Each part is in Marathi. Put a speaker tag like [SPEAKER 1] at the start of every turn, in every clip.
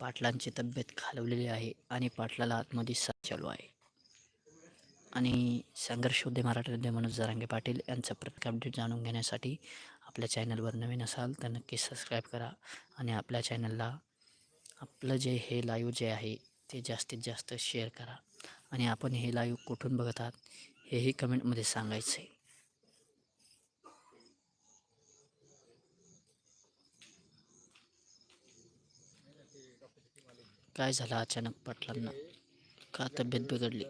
[SPEAKER 1] पाटलांची तब्येत खालवलेली आहे आणि पाटलाला आतमध्ये साथ चालू आहे. आणि संघर्ष उद्य मराठी मनोज जरांगे पाटील यांचं प्रत्येक अपडेट जाणून घेण्यासाठी आपल्या चॅनलवर नवीन असाल तर नक्की सबस्क्राईब करा आणि आपल्या चॅनलला आपलं जे हे लाईव्ह जे आहे ते जास्तीत जास्त शेअर करा. आणि आपण हे लाईव्ह कुठून बघत आहात हेही कमेंटमध्ये सांगायचं आहे काय झालं अचानक पाटलांना? का तब्येत बिघडली?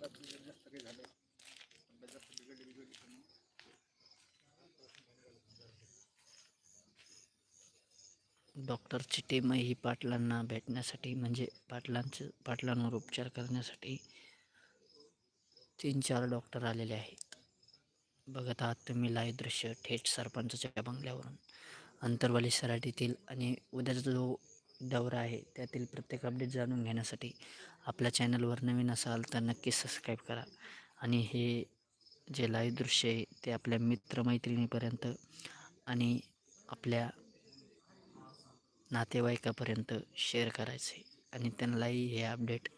[SPEAKER 1] डॉक्टरची टीम ही पाटलांना भेटण्यासाठी म्हणजे पाटलांचं पाटलांवर उपचार करण्यासाठी तीन चार डॉक्टर आलेले आहेत. बघत आहात तुम्ही लाईव्ह दृश्य थेट सरपंचाच्या बंगल्यावरून. अंतरवाली सराटीतील आणि उद्याचा जो दौरा आहे. त्यातील प्रत्येक अपडेट जाणून घेण्यासाठी आपल्या चॅनलवर नवीन असाल तर नक्की सबस्क्राईब करा. आणि हे जे लाईव्ह दृश्य आहे ते आपल्या मित्रमैत्रिणीपर्यंत आणि आपल्या नातेवाईकापर्यंत शेअर करायचे. आणि त्यांनाही हे अपडेट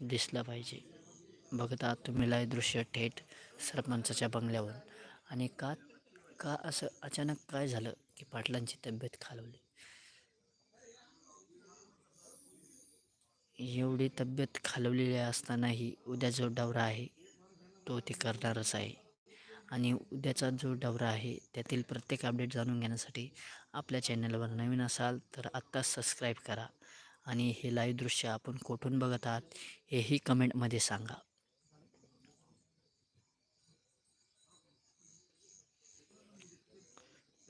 [SPEAKER 1] दिसलं पाहिजे. बघता तुम्ही लाईव्ह दृश्य थेट सरपंचाच्या बंगल्यावर आणि का का असं अचानक काय झालं? की पाटलांची तब्येत खालवली. एवढी तब्येत खालवलेली असतानाही उद्या जो डवरा आहे तो ते करणारच आहे. आणि उद्याचा जो डवरा आहे त्यातील प्रत्येक अपडेट जाणून घेण्यासाठी आपल्या चॅनलवर नवीन असाल तर आत्ताच सबस्क्राईब करा. आणि हे लाईव्ह दृश्य आपण कुठून बघत आहात हेही कमेंटमध्ये सांगा.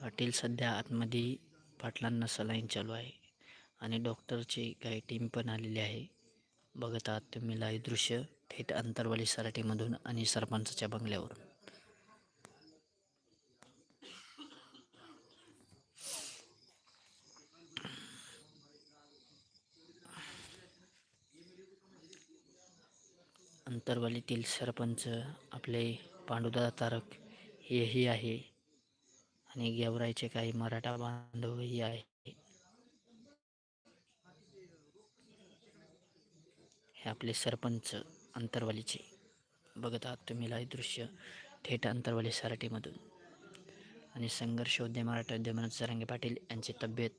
[SPEAKER 1] पाटील सध्या आतमध्ये पाटलांना सलाईन चालू आहे आणि डॉक्टरची काही टीम पण आलेली आहे. बघत आहात तुम्ही लाईव्ह दृश्य थेट अंतरवाली सराटीमधून आणि सरपंचाच्या बंगल्यावरून. अंतरवालीतील सरपंच आपले पांडुदा तारक हेही आहे. आणि गेवरायचे काही मराठा बांधवही आहे. हे आपले सरपंच अंतरवालीचे. बघत आहात तुम्ही लाईव्ह दृश्य थेट अंतरवाली सराटीमधून आणि संघर्ष उद्य मराठा उद्यमनाथ सरांगे पाटील यांची तब्येत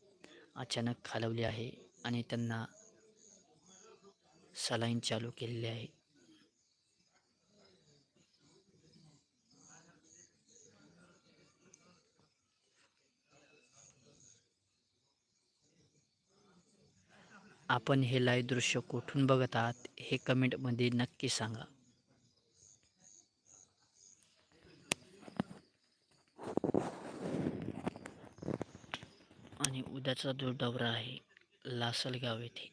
[SPEAKER 1] अचानक खालवली आहे आणि त्यांना सलाईन चालू केलेली आहे. आपण हे लाईव्ह दृश्य कुठून बघत आहात हे कमेंटमध्ये नक्की सांगा. आणि उद्याचा जो दौरा आहे लासलगाव येथे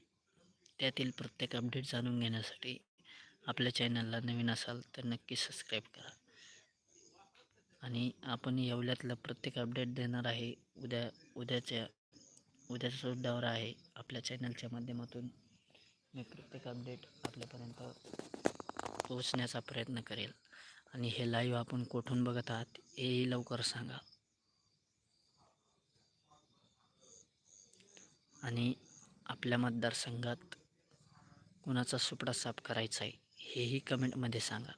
[SPEAKER 1] त्यातील प्रत्येक अपडेट जाणून घेण्यासाठी आपल्या चॅनलला नवीन असाल तर नक्की सबस्क्राईब करा. आणि आपण येवल्यातलं प्रत्येक अपडेट देणार आहे उद्या उद्याच्या उद्याचा जो दौरा आहे आपल्या चॅनलच्या माध्यमातून. मी प्रत्येक अपडेट आपल्यापर्यंत पोहोचण्याचा प्रयत्न करेल. आणि हे लाईव्ह आपण कुठून बघत आहात हेही लवकर सांगा. आणि आपल्या मतदारसंघात कुणाचा सुपडा साफ करायचा आहे हेही कमेंटमध्ये सांगा.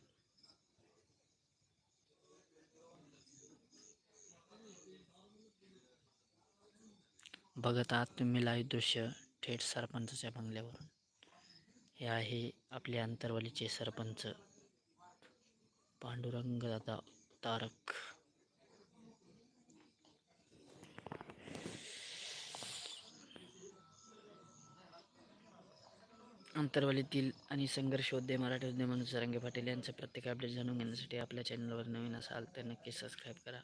[SPEAKER 1] बघत आहात तुम्ही लाईव्ह दृश्य थेट सरपंचाच्या बंगल्यावरून. हे आहे आपले अंतरवालीचे सरपंच पांडुरंग दादा तारक. अंतरवालीतील आणि संघर्ष उद्य मराठी उद्योग म्हणून सरंगे पाटील यांचं प्रत्येक अपडेट जाणून घेण्यासाठी आपल्या चॅनलवर नवीन असाल तर नक्की सबस्क्राईब करा.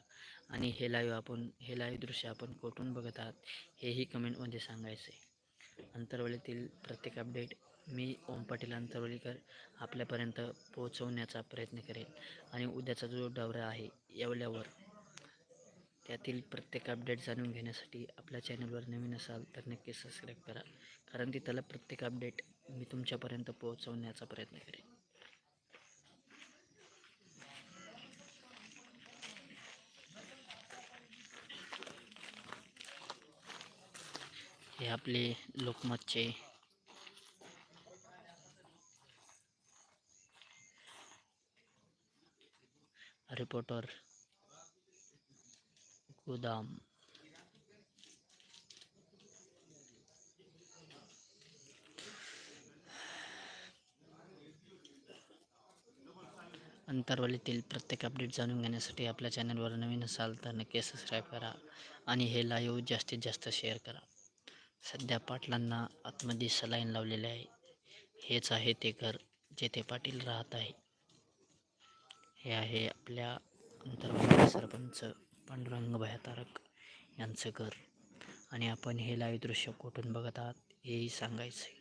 [SPEAKER 1] आणि हे लाईव्ह आपण हे लाईव्ह दृश्य आपण कुठून बघत आहात हेही कमेंटमध्ये सांगायचं. अंतर्वलीतील प्रत्येक अपडेट मी ओम पाटील अंतरवलीकर आपल्यापर्यंत पोहोचवण्याचा प्रयत्न करेल आणि उद्याचा जो दौरा आहे येवल्यावर त्यातील प्रत्येक अपडेट जाणून घेण्यासाठी आपल्या चॅनलवर नवीन असाल तर नक्की सबस्क्राईब करा. कारण की त्याला प्रत्येक अपडेट मी तुमच्यापर्यंत पोहोचवण्याचा प्रयत्न करेन. हे आपले लोकमतचे रिपोर्टर गोदाम. अंतरवलीतील प्रत्येक अपडेट जाणून घेण्यासाठी आपल्या चॅनलवर नवीन असाल तर नक्की सबस्क्राईब करा आणि हे लाईव्ह जास्तीत जास्त शेअर करा. सध्या पाटलांना आतमध्ये सलाईन लावलेले आहे. हेच आहे ते घर जेथे पाटील राहत आहे. हे आहे आपल्या अंतर्गत सरपंच पांडुरंग भया तारक यांचं घर. आणि आपण हे लाईव्ह दृश्य कुठून बघत आहात हेही सांगायचं आहे